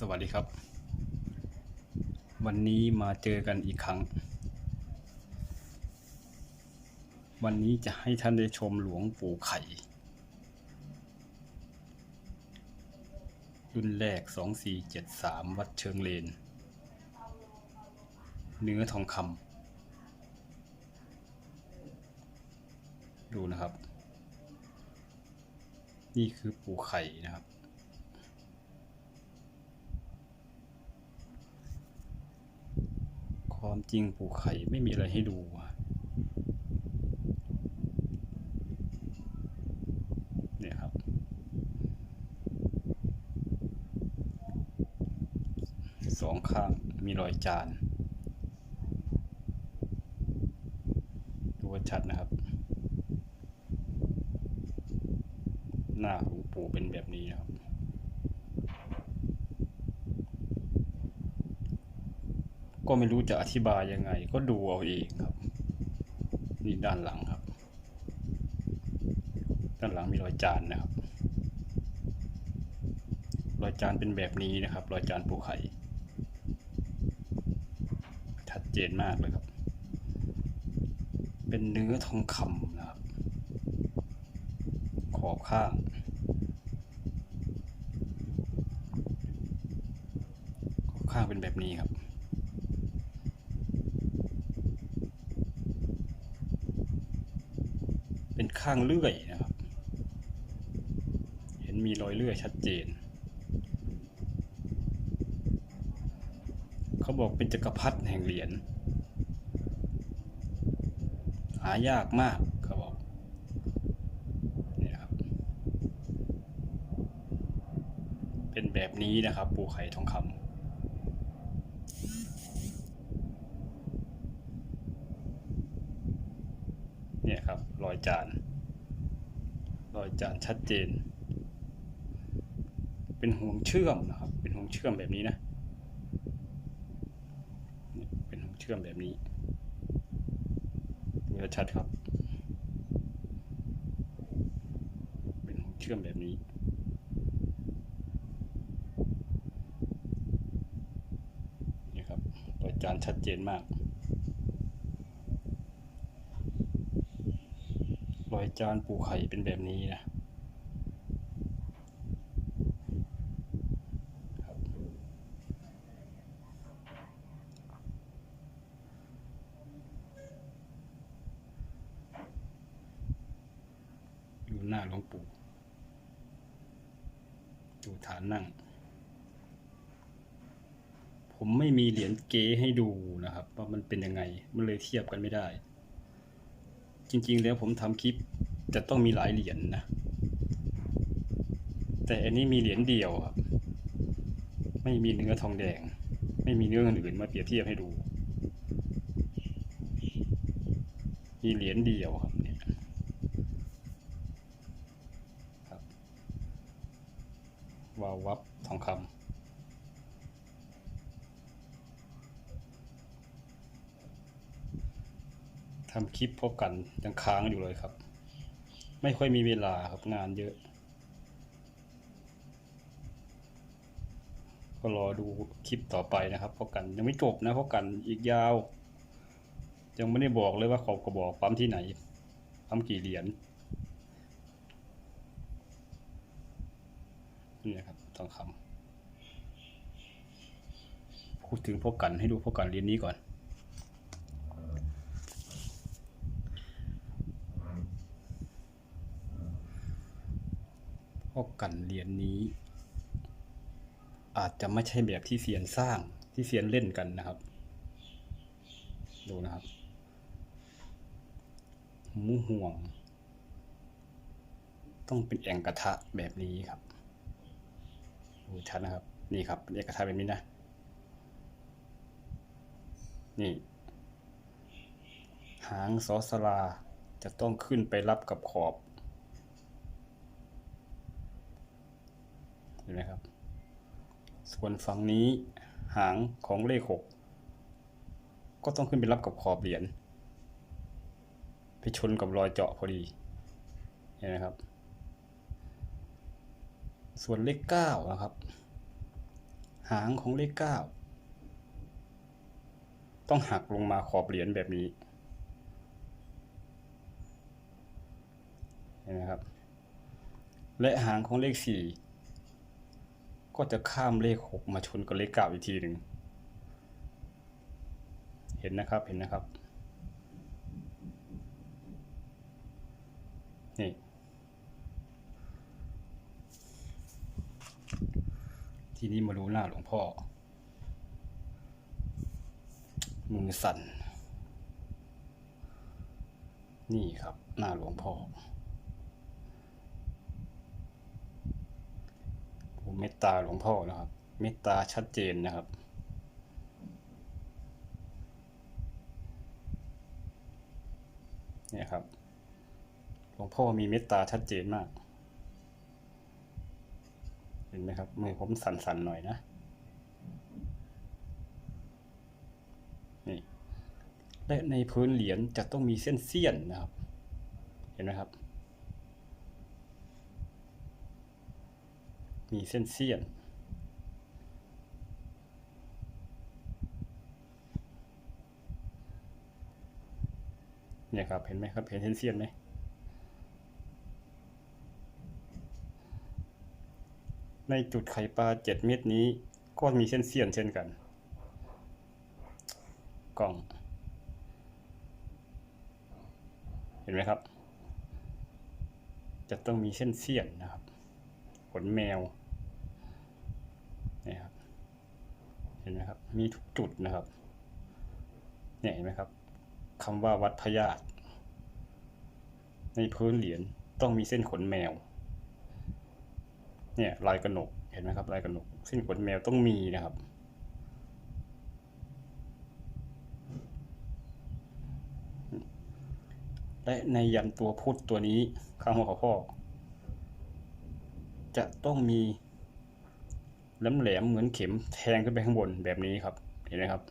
สวัสดีครับ วันนี้มาเจอกันอีกครั้ง วันนี้จะให้ท่านได้ชมหลวงปู่ไข่รุ่นแรก 2473 วัดเชิงเลน เนื้อทองคำดูนะครับ นี่คือปู่ไข่นะครับ ความจริงปู่ไข่ไม่มีอะไรให้ดูเนี่ยครับ สองข้างมีรอยจานดูว่าชัดนะครับ หน้าหลวงปู่เป็นแบบนี้นะครับ ก็ไม่รู้จะอธิบายยังไง ก็ดูเอาเองครับ นี่ด้านหลังครับ ด้านหลังมีรอยจานนะครับ รอยจานเป็นแบบนี้นะครับ รอยจานปูไข่ชัดเจนมากเลยครับ เป็นเนื้อทองคำนะครับ ขอบข้างขอบข้างเป็นแบบนี้ครับ ข้างเลื่อยนะครับ เห็นมีรอยเลื่อยชัดเจน เขาบอกเป็นจักรพรรดิแห่งเหรียญหายากมากเขาบอกเนี่ยครับ เป็นแบบนี้นะครับ ปูไข่ทองคำเนี่ยครับรอยจาน อยจานชัดเจน เป็นห่วงเชื่อมนะครับ เป็นห่วงเชื่อมแบบนี้นะเป็นห่วงเชื่อมแบบนี้ดูชัดครับ เป็นห่วงเชื่อมแบบนี้นี่ครับรอยจานชัดเจนมาก อยจานปูไข่เป็นแบบนี้นะครับอยู่หน้าหลวงปู่ดูฐานนั่ง ผมไม่มีเหรียญเก๊ให้ดูนะครับ ว่ามันเป็นยังไง มันเลยเทียบกันไม่ได้ จริง ๆ แล้วผมทำคลิปจะต้องมีหลายเหรียญนะ แต่อันนี้มีเหรียญเดียวครับ ไม่มีเนื้อทองแดง ไม่มีเนื้ออื่นมาเปรียบเทียบให้ดู มีเหรียญเดียวครับเนี่ยครับวาววับทองคำ ทำคลิปพบกันยังค้างอยู่เลยครับ ไม่ค่อยมีเวลาครับงานเยอะ ก็รอดูคลิปต่อไปนะครับพบกันยังไม่จบนะพบกันอีกยาว ยังไม่ได้บอกเลยว่าขอบกระบอกปั๊มที่ไหนปั๊มกี่เหรียญนี่นะครับทองคำพูดถึงพบกันให้ดูพบกันเรียญนี้ก่อน กันเหรียญนี้ อาจจะไม่ใช่แบบที่เซียนสร้างที่เซียนเล่นกันนะครับ ดูนะครับมูห่วง ต้องเป็นแองกระทะแบบนี้ครับดูชัดนะครับ นี่ครับเป็นแองกระทะแบบนี้นะ นี่ หางซอสลาจะต้องขึ้นไปรับกับขอบ เห็นไหมครับ ส่วนฝั่งนี้หางของเลขหกก็ต้องขึ้นไปรับกับขอบเหรียญไปชนกับรอยเจาะพอดี เห็นไหมครับ ส่วนเลขเก้านะครับ หางของเลขเก้าต้องหักลงมาขอบเหรียญแบบนี้ เห็นไหมครับ และหางของเลขสี่ ก็จะข้ามเลขหกมาชนกับเลขเก้าอีกทีหนึ่ง เห็นนะครับ เห็นนะครับ นี่ ทีนี้มาดูหน้าหลวงพ่อ มือสั่น นี่ครับ หน้าหลวงพ่อโอ้ เมตตาหลวงพ่อนะครับ เมตตาชัดเจนนะครับเนี่ยครับหลวงพ่อมีเมตตาชัดเจนมาก เห็นไหมครับมือผมสั่นๆหน่อยนะนี่และในพื้นเหรียญจะต้องมีเส้นเสี้ยนนะครับ เห็นไหมครับ มีเส้นเสี้ยนเนี่ยครับเห็นไหมครับเห็นเส้นเสี้ยนไหมในจุดไข่ปลาเจ็ดเม็ดนี้ก็มีเส้นเสี้ยนเช่นกัน กล่อง เห็นไหมครับ จะต้องมีเส้นเสี้ยนนะครับ ขนแมวนี่ครับเห็นไหมครับ มีทุกจุดนะครับเนี่ยเห็นไหมครับคำว่าวัดพญาตในพื้นเหรียญต้องมีเส้นขนแมว เนี่ยลายกระหนกเห็นไหมครับลายกระหนกเส้นขนแมวต้องมีนะครับและในยันตัวพุทธตัวนี้ข้างหัวของพ่อ จะต้องมีแหลมแหลมๆเหมือนเข็มแทงขึ้นไปข้างบนแบบนี้ครับ เห็นไหมครับ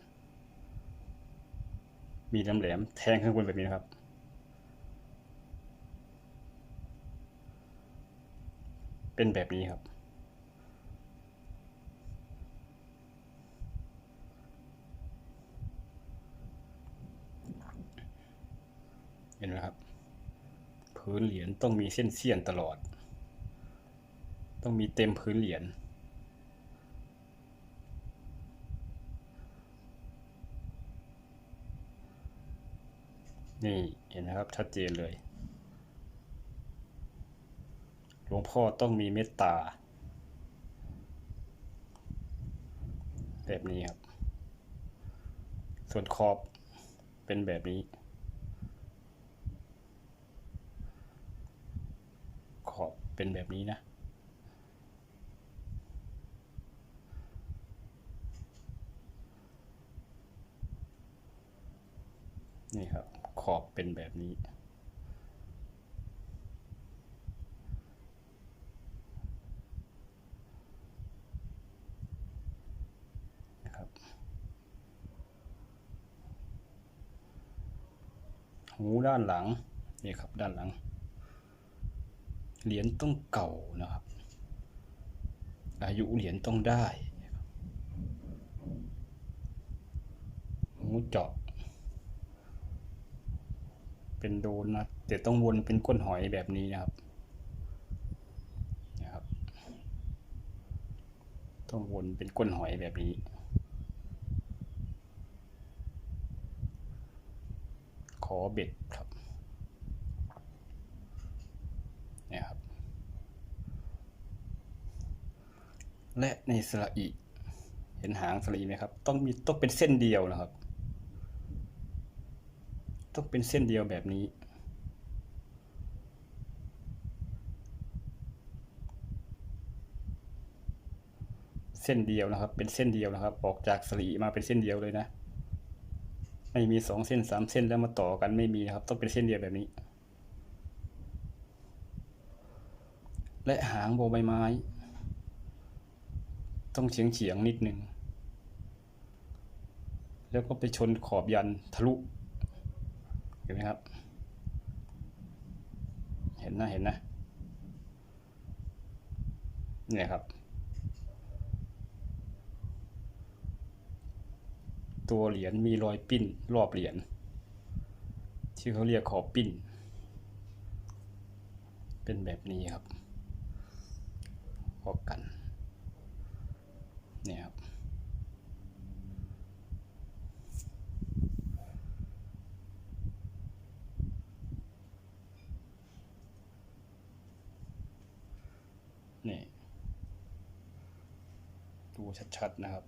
มีแหลมแหลมๆแทงขึ้นบนแบบนี้นะครับ เป็นแบบนี้ครับ เห็นไหมครับ พื้นเหรียญต้องมีเส้นเสี้ยนตลอด ต้องมีเต็มพื้นเหรียญนี่เห็นนะครับชัดเจนเลย หลวงพ่อต้องมีเมตตา แบบนี้ครับ ส่วนขอบเป็นแบบนี้ ขอบเป็นแบบนี้นะ นี่ครับ ขอบเป็นแบบนี้ ครับหูด้านหลัง นี่ครับด้านหลัง เหรียญต้องเก่านะครับ อายุเหรียญต้องได้หูเจาะ เป็นโดนนะแต่ต้องวนเป็นก้นหอยแบบนี้นะครับนะครับ ต้องวนเป็นก้นหอยแบบนี้ ขอเบ็ดครับเนี่ยครับ และในสระอีเห็นหางสระอีไหมครับ ต้องมีต้องเป็นเส้นเดียวนะครับ ต้องเป็นเส้นเดียวแบบนี้ เส้นเดียวนะครับ เป็นเส้นเดียวนะครับ ออกจากสลีมาเป็นเส้นเดียวเลยนะ ไม่มีสองเส้นสามเส้นแล้วมาต่อกันไม่มีนะครับ ต้องเป็นเส้นเดียวแบบนี้ และหางโบใบไม้ ต้องเฉียงเฉียงนิดหนึ่งแล้วก็ไปชนขอบยันทะลุ นไหมครับ เห็นนะเห็นนะเนี่ยครับ ตัวเหรียญมีรอยปิ้นรอบเหรียญที่เขาเรียกขอบปิ้น เป็นแบบนี้ครับพอกันเนี่ยครับ นี่ดูชัดๆนะครับ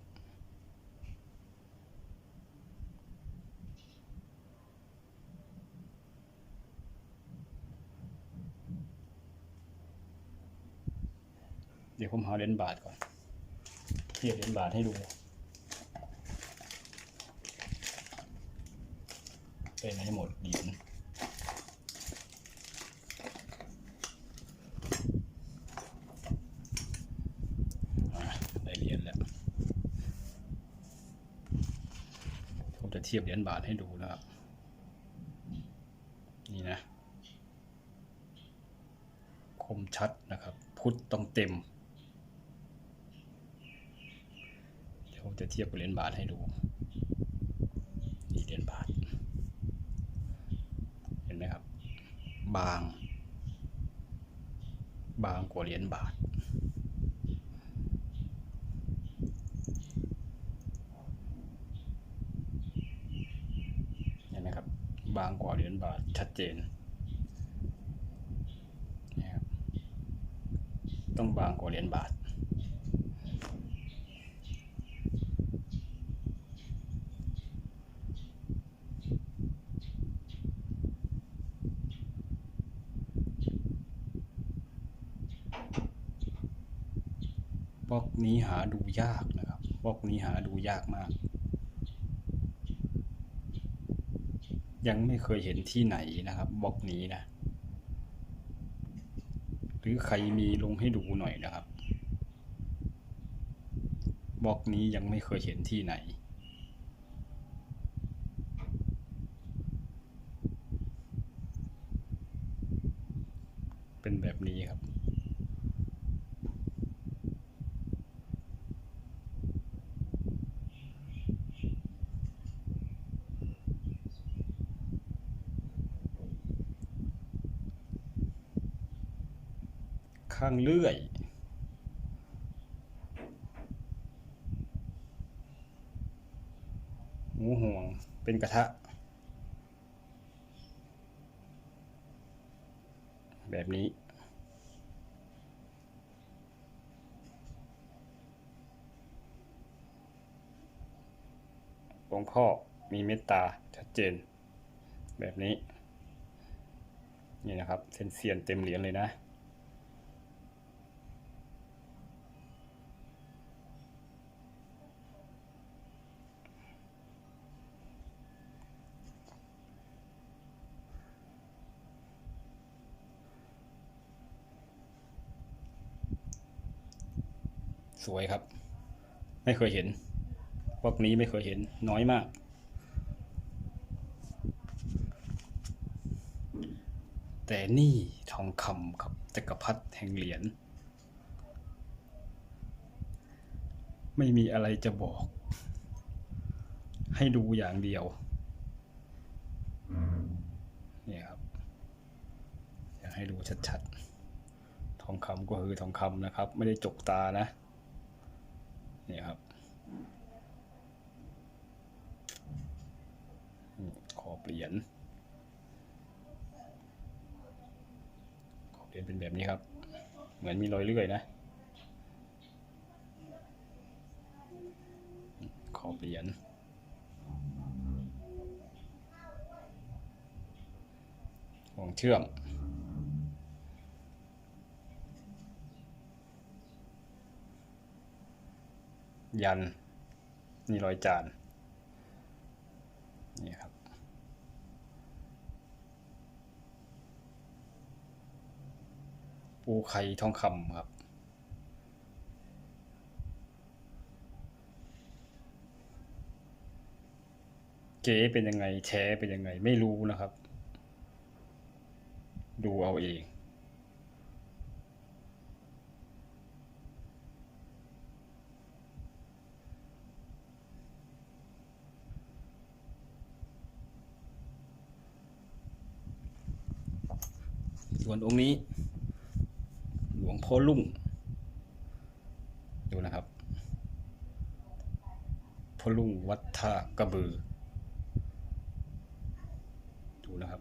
เดี๋ยวผมหาเหรียญบาทก่อน เทียบเหรียญบาทให้ดู เป็นให้หมดเหรียญอะได้เหรียญแล้ว ผมจะ เทียบเหรียญบาทให้ดูนะครับ นี่นะ คมชัดนะครับ พุทธต้องเต็ม เดี๋ยวผมจะเทียบกับเหรียญบาทให้ดู นี่เหรียญบาท เห็นไหมครับ บาง บางกว่าเหรียญบาท เห็นไหมครั บางกว่าเหรียญบาทชัดเจนนี่ครับต้องบางกว่าเหรียญบาทบล็อกนี้หาดูยากนะครับบล็อกนี้หาดูยากมาก ยังไม่เคยเห็นที่ไหนนะครับบล็อกนี้นะ หรือใครมีลงให้ดูหน่อยนะครับบล็อกนี้ยังไม่เคยเห็นที่ไหน เป็นแบบนี้ครับ ข้างเลื่อย หมูห่วงเป็นกระทะ แบบนี้หลวงพ่อมีเมตตาชัดเจน แบบนี้ นี่นะครับเส้นเซียนเต็มเหรียญเลยนะ สวยครับ ไม่เคยเห็นพวกนี้ไม่เคยเห็นน้อยมาก แต่นี่ทองคำครับจักรพรรดิแห่งเหรียญไม่มีอะไรจะบอก ให้ดูอย่างเดียวนี่ครับ อยากให้ดูชัดๆ ทองคำก็คือทองคำนะครับ ไม่ได้จกตานะ นี่ครับ ขอบเหรียญขอบเหรียญเป็นแบบนี้ครับ เหมือนมีรอยเลื่อยนะ ขอบเหรียญห่วงเชื่อม ยัน นี่รอยจาน นี่ครับ ปูไข่ทองคำครับเก๋เป็นยังไงแท้เป็นยังไงไม่รู้นะครับ ดูเอาเอง ส่วนองค์นี้ หลวงพ่อลุ่ง ดูนะครับพ่อลุ่งวัดท่ากระบือ ดูนะครับ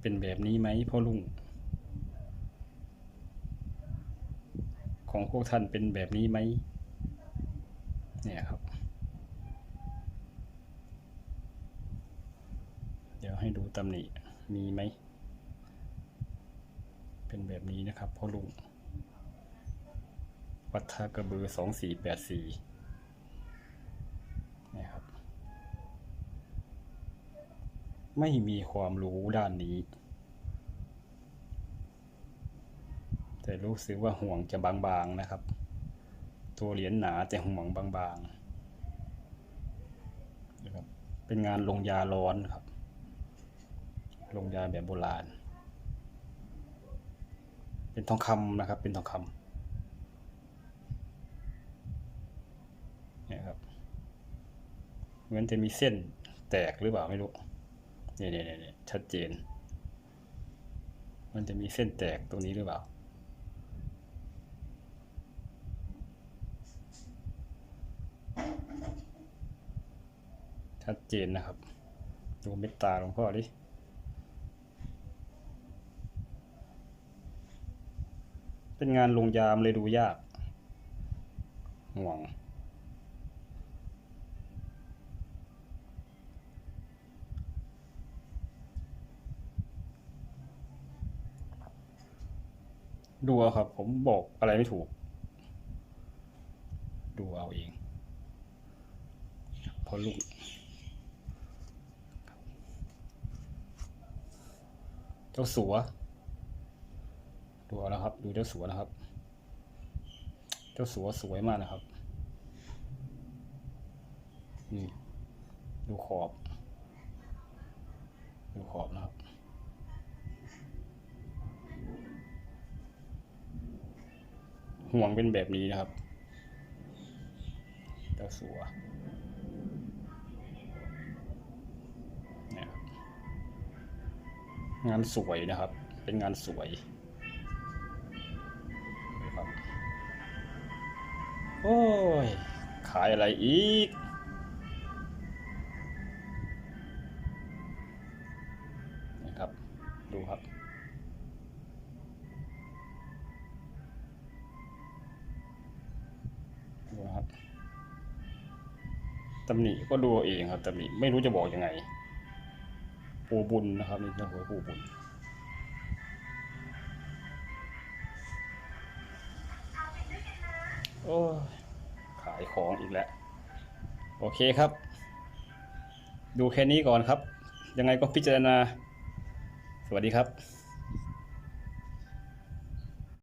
เป็นแบบนี้ไหมพ่อลุ่ง ของพวกท่านเป็นแบบนี้ไหมเนี่ยครับ เดี๋ยวให้ดูตำหนิมีไหม เป็นแบบนี้นะครับพ่อลุงวัดท่ากระบือสองสี่แปดสี่นี่ยครับ ไม่มีความรู้ด้านนี้ แต่รู้สึกว่าห่วงจะบางๆนะครับ ตัวเหรียญหนาแต่ห่วงบางๆนะครับเป็นงานลงยาร้อนครับ ลงยาแบบโบราณ เป็นทองคำนะครับ เป็นทองคำเนี่ยครับเหมือนจะมีเส้นแตกหรือเปล่าไม่รู้เนี่ยเนี่ยเนี่ยชัดเจน มันจะมีเส้นแตกตรงนี้หรือเปล่าชัดเจนนะครับ ดูเม็ดตาหลวงพ่อดิ เป็นงานลงยามเลยดูยากห่วงดูเอาครับ ผมบอกอะไรไม่ถูก ดูเอาเอง พอลูกเจ้าสัว ดูเอานะครับ ดูเจ้าสัวนะครับ เจ้าสัวสวยมากนะครับนี่ดูขอบ ดูขอบนะครับห่วงเป็นแบบนี้นะครับ เจ้าสัวงานสวยนะครับ เป็นงานสวย โอ้ย ขายอะไรอีก นะครับ ดูครับ ดูครับตำหนิก็ดูเอาเองครับตำหนิไม่รู้จะบอกยังไง ปูบุญนะครับนี่เจ้าหัวปูบุญ โอ้ขายของอีกแล้ว โอเคครับ ดูแค่นี้ก่อนครับ ยังไงก็พิจารณา สวัสดีครับ